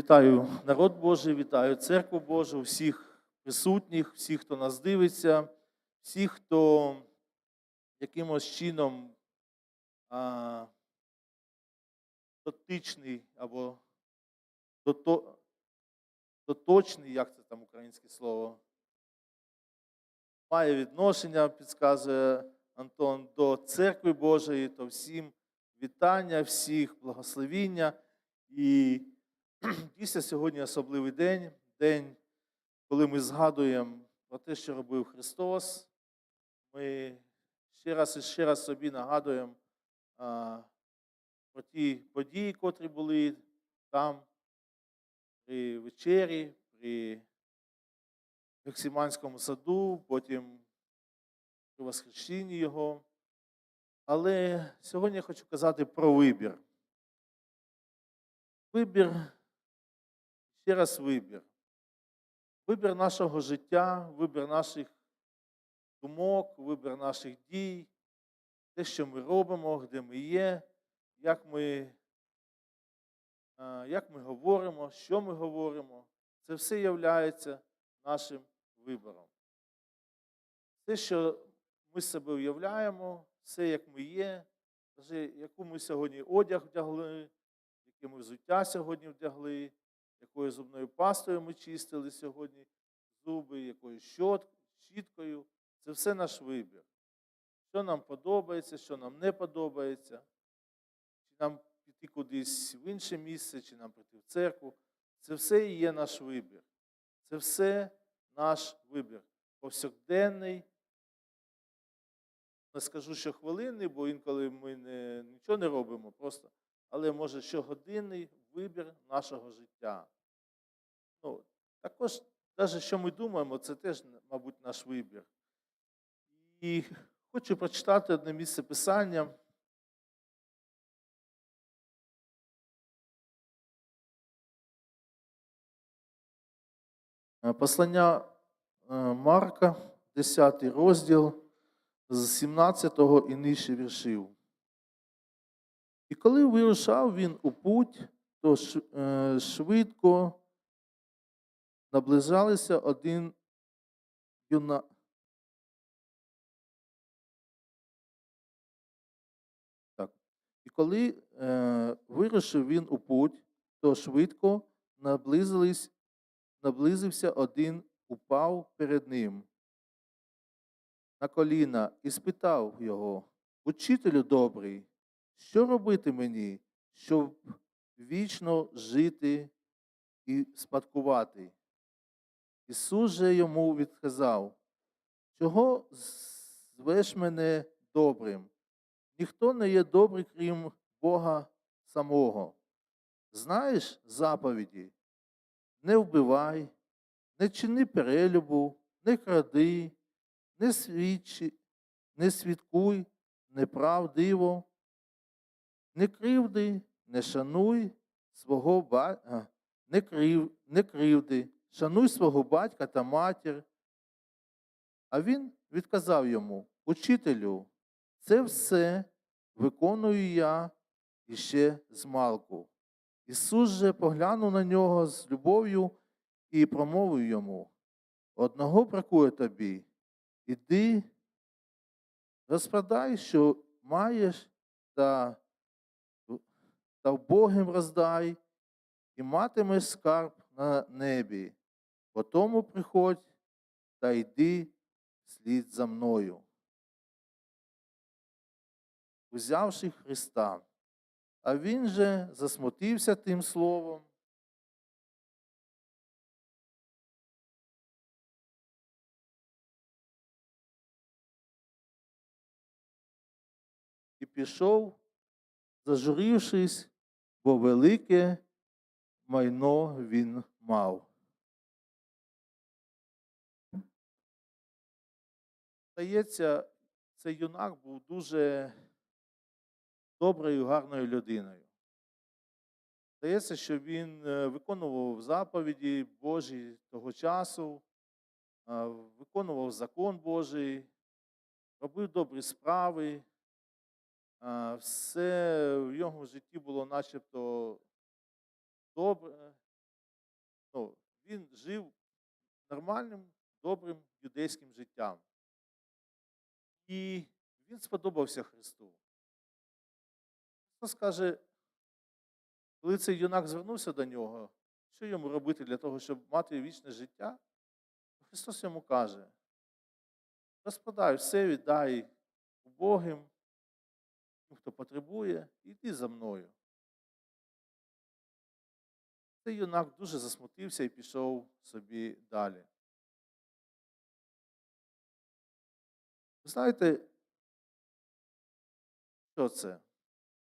Вітаю народ Божий, вітаю церкву Божу, всіх присутніх, всіх, хто нас дивиться, всіх, хто якимось чином а, дотичний або дото, доточний, як це там українське слово, має відношення, підказує Антон, до церкви Божої, то всім вітання, всіх благословіння. І дійсно сьогодні особливий день, день, коли ми згадуємо про те, що робив Христос. Ми ще раз і ще раз собі нагадуємо а, про ті події, котрі були там, при вечері, при Гексиманському саду, потім при Воскресінні Його. Але сьогодні я хочу казати про вибір. Вибір, ще раз вибір. Вибір нашого життя, вибір наших думок, вибір наших дій, те, що ми робимо, де ми є, як ми, як ми говоримо, що ми говоримо. Це все є нашим вибором. Все, що ми себе уявляємо, все, як ми є, яку ми сьогодні одяг вдягли, яке ми взуття сьогодні вдягли, якою зубною пастою ми чистили сьогодні зуби, якою щіткою. Це все наш вибір. Що нам подобається, що нам не подобається, чи нам піти кудись в інше місце, чи нам прийти в церкву. Це все і є наш вибір. Це все наш вибір. Повсякденний. Не скажу, що хвилинний, бо інколи ми не, нічого не робимо просто, але може щогодинний вибір нашого життя. Ну, також, навіть що ми думаємо, це теж, мабуть, наш вибір. І хочу прочитати одне місце писання. Е, Послання е, Марка, 10 розділ, з 17 і нижче віршів. І коли вирушав він у путь, то е, швидко наближалися один юна. Так. І коли е, вирушив він у путь, то швидко наблизився один, упав перед ним на коліна і спитав його, Учителю добрий, що робити мені, щоб вічно жити і спадкувати? Ісус же йому відказав, чого звеш мене добрим? Ніхто не є добрий, крім Бога самого. Знаєш заповіді? Не вбивай, не чини перелюбу, не кради, не свідчи, не свідкуй неправдиво, не кривди, не шануй свого батька, не, крив, не кривди, шануй свого батька та матір. А він відказав йому, учителю, це все виконую я іще змалку. Ісус же поглянув на нього з любов'ю і промовив йому: Одного бракує тобі, іди, розпродай, що маєш, та, та вбогим роздай, і матимеш скарб на небі. Потому приходь та йди слід за мною. Узявши Христа, а він же засмутився тим словом. І пішов, зажурившись, бо велике майно він мав. Здається, цей юнак був дуже доброю, гарною людиною. Здається, що він е, виконував заповіді Божі того часу, е, виконував закон Божий, робив добрі справи. Все в його житті було начебто добре, ну, він жив нормальним, добрим юдейським життям. І він сподобався Христу. Христос каже, коли цей юнак звернувся до нього, що йому робити для того, щоб мати вічне життя, Христос йому каже: розпадай все, віддай убогим, тим, хто потребує, йди за мною. Цей юнак дуже засмутився і пішов собі далі. Ви знаєте, що це?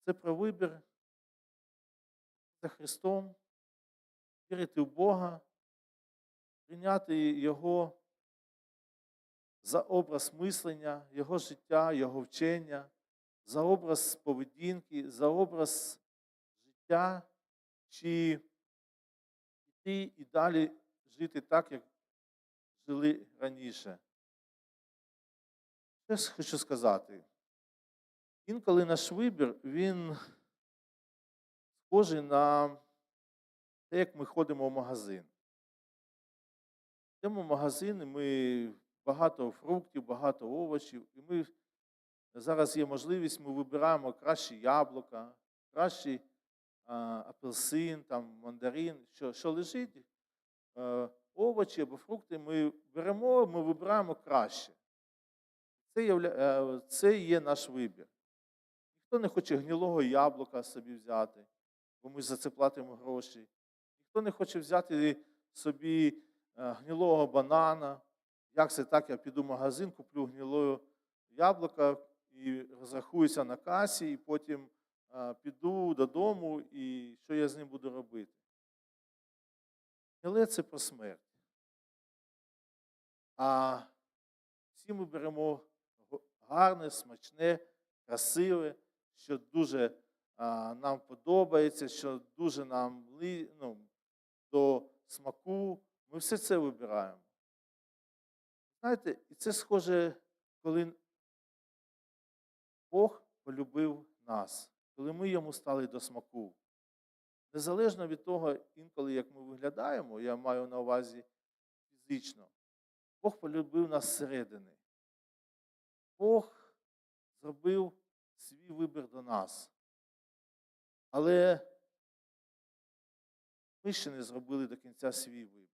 Це про вибір за Христом, вірити в Бога, прийняти Його за образ мислення, Його життя, Його вчення, за образ поведінки, за образ життя, чи йти і далі жити так, як жили раніше. Що я хочу сказати? Інколи наш вибір, він схожий на те, як ми ходимо в магазин. Йдемо в магазин, і ми багато фруктів, багато овочів, і ми зараз є можливість, ми вибираємо кращі яблука, кращий а, апельсин, там, мандарин, що, що лежить, е, овочі або фрукти ми беремо, ми вибираємо краще. Це, явля... е, це є наш вибір. Ніхто не хоче гнилого яблука собі взяти, бо ми за це платимо гроші. Ніхто не хоче взяти собі е, гнилого банана. Як це так? Я піду в магазин, куплю гнилого яблука і розрахуюся на касі, і потім піду додому, і що я з ним буду робити. Гниле це про смерть. А всі ми беремо гарне, смачне, красиве, що дуже а, нам подобається, що дуже нам ну, до смаку. Ми все це вибираємо. Знаєте, і це схоже, коли Бог полюбив нас, коли ми йому стали до смаку. Незалежно від того, інколи як ми виглядаємо, я маю на увазі фізично, Бог полюбив нас зсередини. Бог зробив свій вибір до нас. Але ми ще не зробили до кінця свій вибір.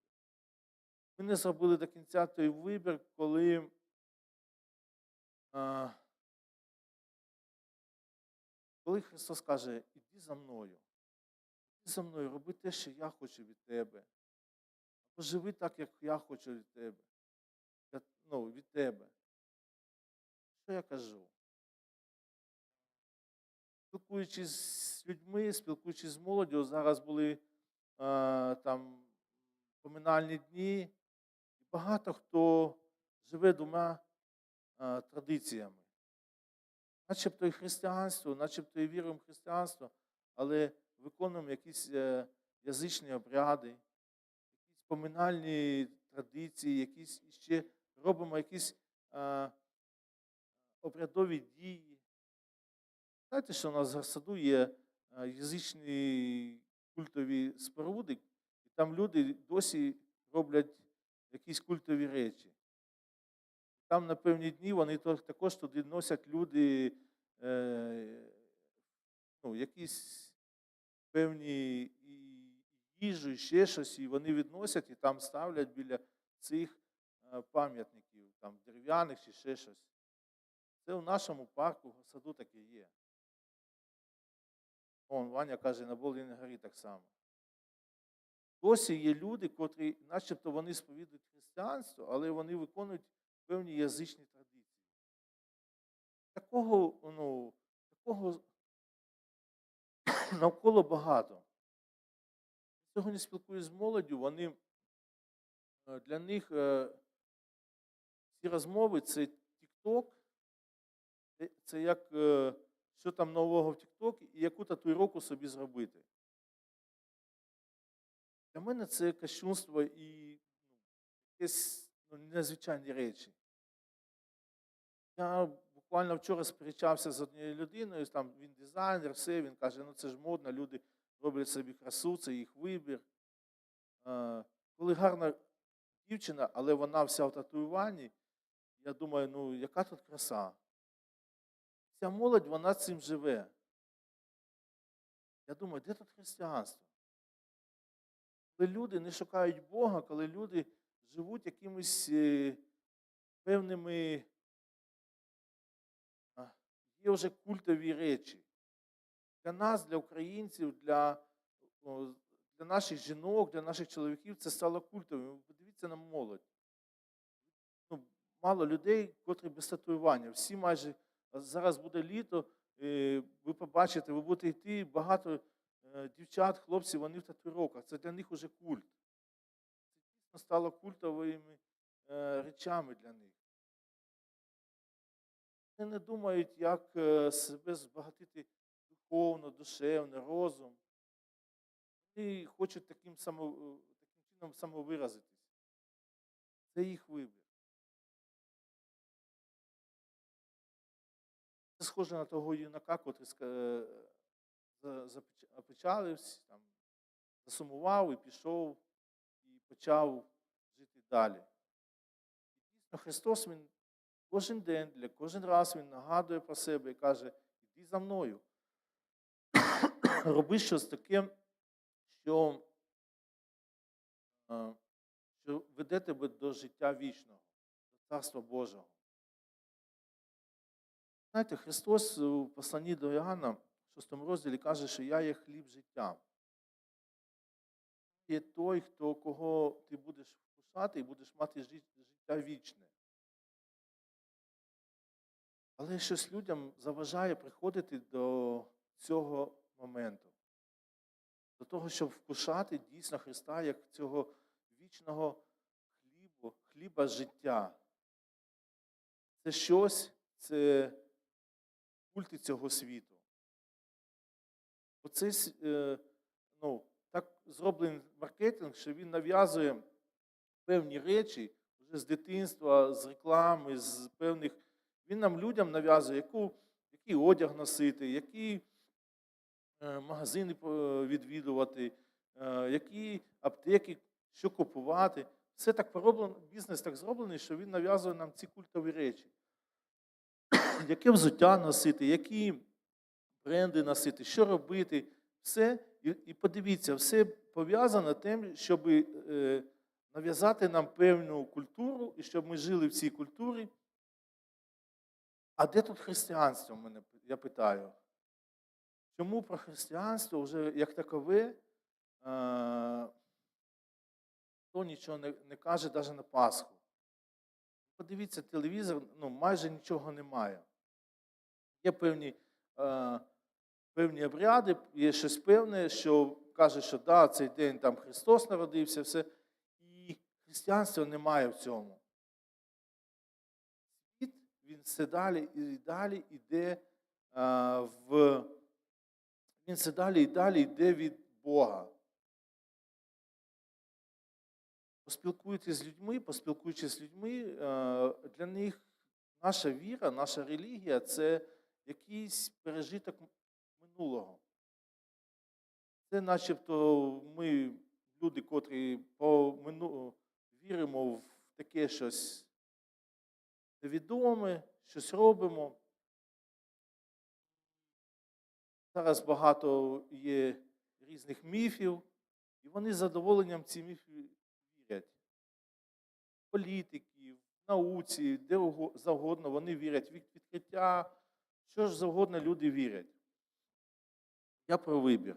Ми не зробили до кінця той вибір, коли коли Христос каже, іди за мною, іди за мною, роби те, що я хочу від тебе. Або живи так, як я хочу від тебе. Я- Ну, від тебе. Що я кажу? Спілкуючись з людьми, спілкуючись з молоддю, зараз були е, там поминальні дні, і багато хто живе двома е, традиціями. Начебто і християнство, начебто і віруємо в християнство, але виконуємо якісь е, язичні обряди, якісь поминальні традиції, якісь ще робимо якісь е, обрядові дії. Знаєте, що у нас в Гарсаду є е, язичні культові споруди, і там люди досі роблять якісь культові речі. Там на певні дні вони також туди носять люди е, ну, якісь певні і їжу, і ще щось, і вони відносять і там ставлять біля цих е, пам'ятників, там дерев'яних чи ще щось. Це в нашому парку в саду таке є. Он, Ваня каже, на Болдіні горі так само. Досі є люди, котрі, начебто вони сповідують християнство, але вони виконують певні язичні традиції. Такого, ну, такого навколо багато. Сьогодні спілкуюся з молоддю, вони е, для них е, ці розмови це TikTok, це- як е, що там нового в TikTok і яку татуїровку собі зробити. Для мене це кощунство і ну, якісь ну, незвичайні речі. Я буквально вчора сперечався з однією людиною, там він дизайнер, все, він каже, ну це ж модно, люди роблять собі красу, це їх вибір. коли гарна дівчина, але вона вся в татуюванні, я думаю, ну яка тут краса? Ця молодь, вона цим живе. Я думаю, де тут християнство? Коли люди не шукають Бога, коли люди живуть якимись е, певними, є вже культові речі. Для нас, для українців, для, для наших жінок, для наших чоловіків це стало культовим. Подивіться на молодь. Ну, мало людей, котрі без татуювання. Всі майже зараз буде літо, е, ви побачите, ви будете йти, багато е, дівчат, хлопців, вони в татуїровках. Це для них уже культ. Стало культовими е, речами для них. Вони не думають, як е, себе збагатити духовно, душевно, розум. Вони хочуть таким, само, е, таким чином самовиразитись. Це їх вибір. Це схоже на того юнака, котрий опечалився, засумував і пішов, почав жити далі. І дійсно, Христос Він кожен день, для кожен раз Він нагадує про себе і каже, іди за мною. Роби щось таке, що, е, що веде тебе до життя вічного, до Царства Божого. Знаєте, Христос у посланні до Іоанна в 6 розділі каже, що я є хліб життя. Є той, хто, кого ти будеш вкушати і будеш мати життя вічне. Але щось людям заважає приходити до цього моменту, до того, щоб вкушати дійсно Христа як цього вічного хлібу, хліба життя. Це щось, це культи цього світу. Оце е, ну, зроблений маркетинг, що він нав'язує певні речі вже з дитинства, з реклами, з певних. Він нам людям нав'язує, яку, який одяг носити, які е, магазини відвідувати, е, які аптеки, що купувати. Все так пороблено, бізнес так зроблений, що він нав'язує нам ці культові речі яке взуття носити, які бренди носити, що робити. Все, і, і подивіться, все пов'язано тим, щоб е, нав'язати нам певну культуру, і щоб ми жили в цій культурі. А де тут християнство? Мене, я питаю. Чому про християнство вже як такове е, хто нічого не, не каже навіть на Пасху? Подивіться телевізор, ну майже нічого немає. Є певні, е, певні обряди, є щось певне, що каже, що да, цей день там Христос народився, все. І християнства немає в цьому. Світ, він все далі і далі йде е, в. Він все далі і далі йде від Бога. Поспілкуйтесь з людьми, поспілкуючись з людьми, для них наша віра, наша релігія це якийсь пережиток минулого. Це начебто ми, люди, котрі по мину... віримо в таке щось невідоме, щось робимо. Зараз багато є різних міфів, і вони з задоволенням ці міфи вірять. Політиків, науці, де завгодно вони вірять, від відкриття, що ж завгодно люди вірять. Я про вибір.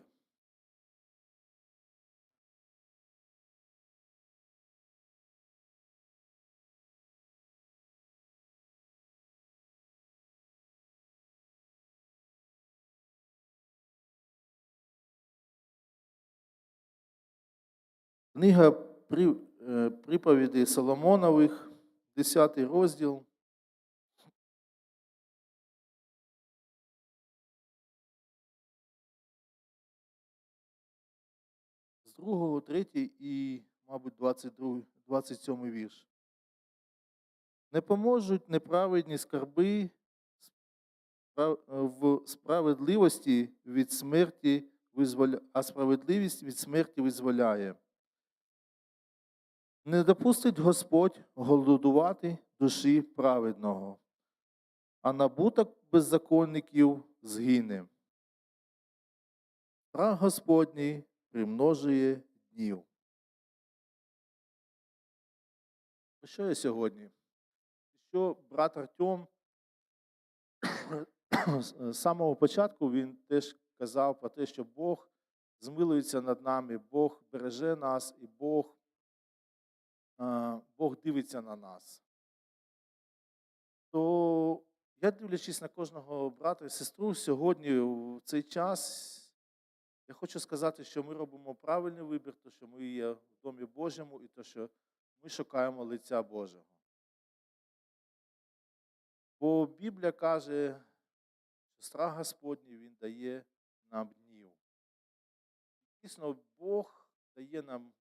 Книга е, приповідей Соломонових, 10 розділ. З 2, 3 і, мабуть, 22, 27 вірш. Не поможуть неправедні скарби в справедливості від смерті визволя... а справедливість від смерті визволяє. Не допустить Господь голодувати душі праведного, а набуток беззаконників згине. Страх Господній примножує днів. Що я сьогодні? Що брат Артем з самого початку він теж казав про те, що Бог змилується над нами, Бог береже нас і Бог, Бог дивиться на нас. То я дивлячись на кожного брата і сестру сьогодні, в цей час, я хочу сказати, що ми робимо правильний вибір, то що ми є в Домі Божому і то, що ми шукаємо лиця Божого. Бо Біблія каже, що страх Господній Він дає нам днів. Дійсно, Бог дає нам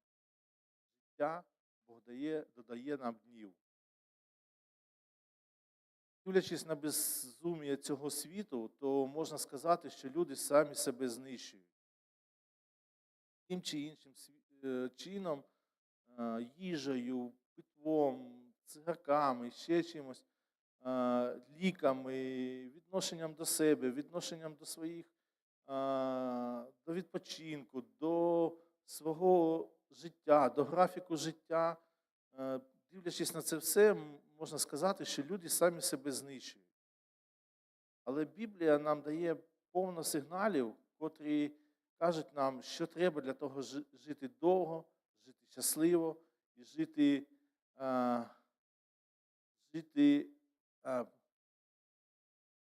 життя, Бог дає, додає нам днів. Дивлячись на безум'я цього світу, то можна сказати, що люди самі себе знищують. Тим чи іншим е, чином, е, їжею, питвом, цигарками, ще чимось, е, ліками, відношенням до себе, відношенням до своїх, до відпочинку, до свого життя, до графіку життя. Дивлячись на це все, можна сказати, що люди самі себе знищують. Але Біблія нам дає повно сигналів, котрі кажуть нам, що треба для того жи- жити довго, жити щасливо і жити, а, жити а,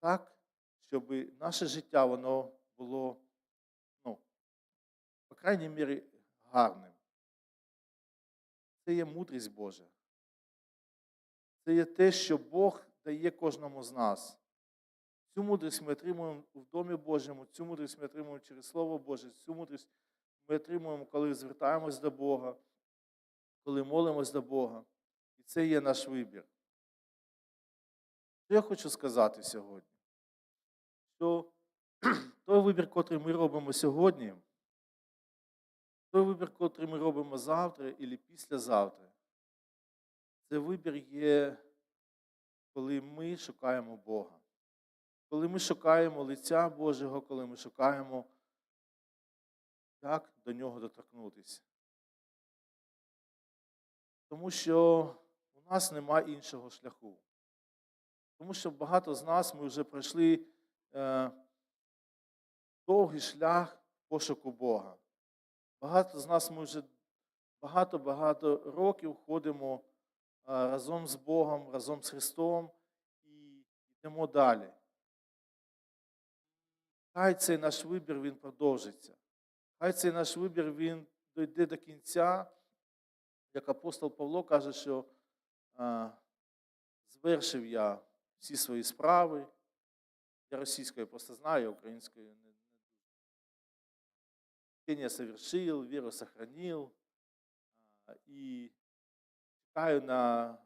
так, щоб наше життя воно було, ну, по крайній мірі, гарним. Це є мудрість Божа. Це є те, що Бог дає кожному з нас. Цю мудрість ми отримуємо в Домі Божому, цю мудрість ми отримуємо через Слово Боже, цю мудрість ми отримуємо, коли звертаємось до Бога, коли молимось до Бога. І це є наш вибір. Що я хочу сказати сьогодні? Що той вибір, котрий ми робимо сьогодні, той вибір, котрий ми робимо завтра і післязавтра, це вибір є, коли ми шукаємо Бога. Коли ми шукаємо лиця Божого, коли ми шукаємо, як до нього доторкнутися. Тому що у нас немає іншого шляху. Тому що багато з нас ми вже пройшли е, довгий шлях пошуку Бога. Багато з нас ми вже багато-багато років ходимо е, разом з Богом, разом з Христом і йдемо далі. Хай цей наш вибір він продовжиться. Хай цей наш вибір він дойде до кінця. Як апостол Павло каже, що а, звершив я всі свої справи. Я російською просто знаю, українською не. Чтение совершил, віру сохранил. І чекаю на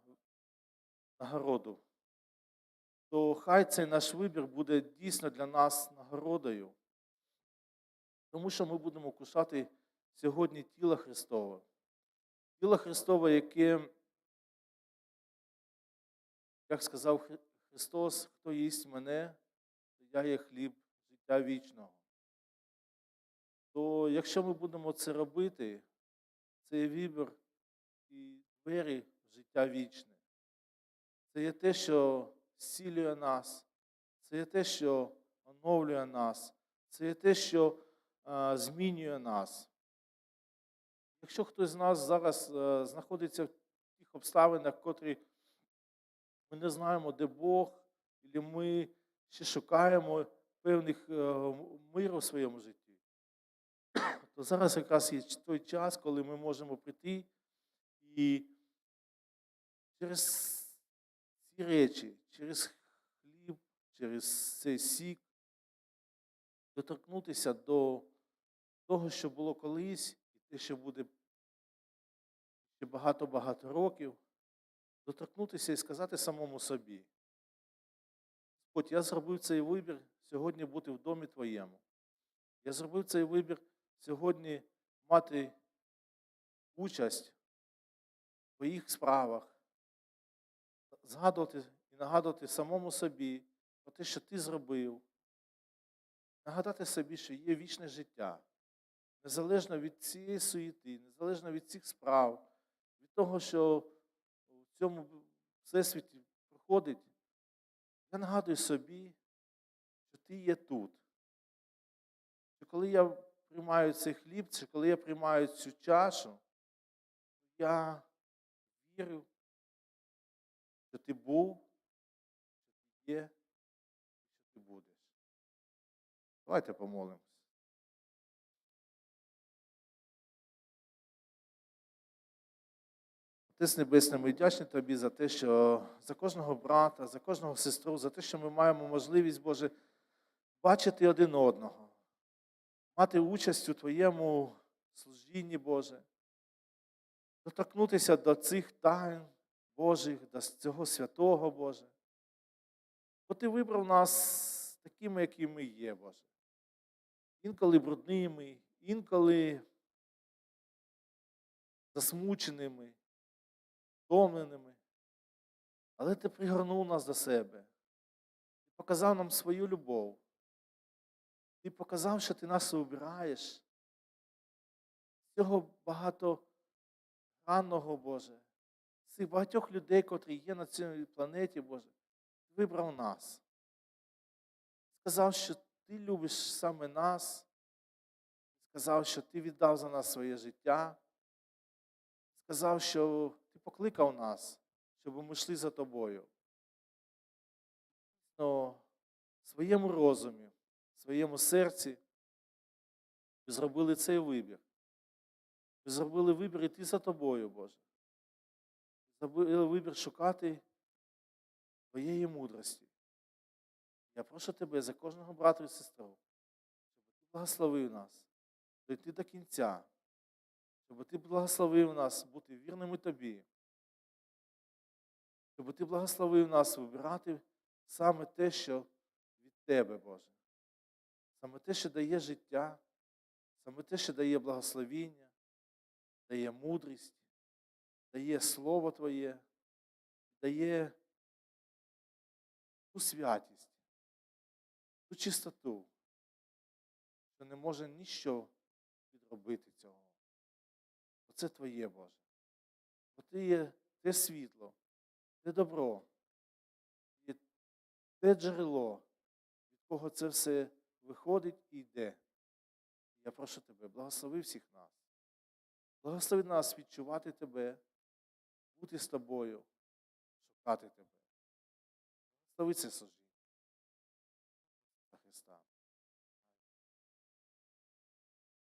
нагороду то хай цей наш вибір буде дійсно для нас нагородою, тому що ми будемо кушати сьогодні тіло Христове. Тіло Христове, яке, як сказав Христос, хто їсть мене, то я є хліб життя вічного. То якщо ми будемо це робити, це є вибір і двері в життя вічне. Це є те, що зцілює нас, це є те, що оновлює нас, це є те, що а, змінює нас. Якщо хтось з нас зараз е, знаходиться в тих обставинах, котрі ми не знаємо, де Бог, або ми ще шукаємо певних е, миру в своєму житті, то зараз якраз є той час, коли ми можемо прийти і через ці речі, через хліб, через цей сік, доторкнутися до того, що було колись, і те, що буде ще багато-багато років, доторкнутися і сказати самому собі. Господь, я зробив цей вибір сьогодні бути в домі Твоєму. Я зробив цей вибір сьогодні мати участь в твоїх справах, згадувати нагадувати самому собі про те, що ти зробив, нагадати собі, що є вічне життя, незалежно від цієї суєти, незалежно від цих справ, від того, що в цьому всесвіті проходить, я нагадую собі, що ти є тут. Що коли я приймаю цей хліб, чи коли я приймаю цю чашу, я вірю, що ти був, є, і що ти будеш. Давайте помолимось. Отець Небесний, ми вдячні Тобі за те, що за кожного брата, за кожного сестру, за те, що ми маємо можливість, Боже, бачити один одного, мати участь у Твоєму служінні, Боже, доторкнутися до цих тайн Божих, до цього святого, Боже. Бо Ти вибрав нас такими, які ми є, Боже. Інколи брудними, інколи засмученими, втомленими. Але ти пригорнув нас до себе. Ти показав нам свою любов. Ти показав, що ти нас обираєш. Цього багатогранного, Боже, цих багатьох людей, котрі є на цій планеті, Боже, вибрав нас. Сказав, що ти любиш саме нас. Сказав, що ти віддав за нас своє життя. Сказав, що ти покликав нас, щоб ми йшли за тобою. Но в своєму розумі, в своєму серці ви зробили цей вибір. Ви зробили вибір іти за тобою, Боже. Зробили вибір шукати твоєї мудрості. Я прошу тебе за кожного брата і сестру, щоб ти благословив нас дойти до кінця, щоб ти благословив нас бути вірними тобі, щоб ти благословив нас вибирати саме те, що від тебе, Боже, саме те, що дає життя, саме те, що дає благословіння, дає мудрість, дає Слово Твоє, дає ту святість, ту чистоту, що не може ніщо підробити цього. Оце Твоє, Боже. Бо Ти є те світло, те добро, є те джерело, від кого це все виходить і йде. Я прошу Тебе, благослови всіх нас. Благослови нас відчувати Тебе, бути з тобою, шукати Тебе. Благослови це служіння.